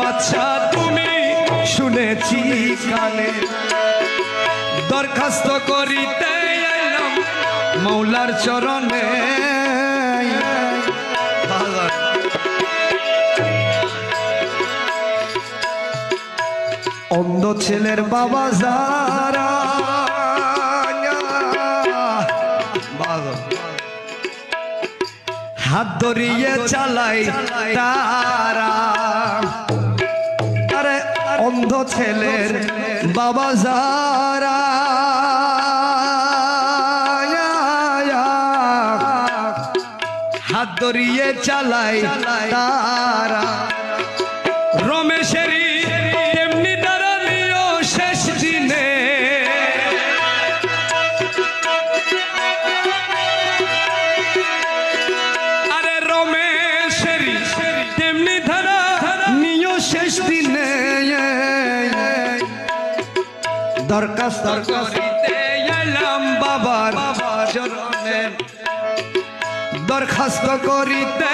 বাচ্চা তুমি শুনেছি কানে। দরখাস্ত করিতে এলাম মৌলার চরণে। অন্ধ ছেলের বাবা যারা হাত ধরিয়ে চালাই তারা। আরে অন্ধ ছেলের বাবা যারা। হাত ধরিয়ে চালাই। তারা। দরখাস্ত করিতে এলাম বাবার চরণে দরখাস্ত করিতে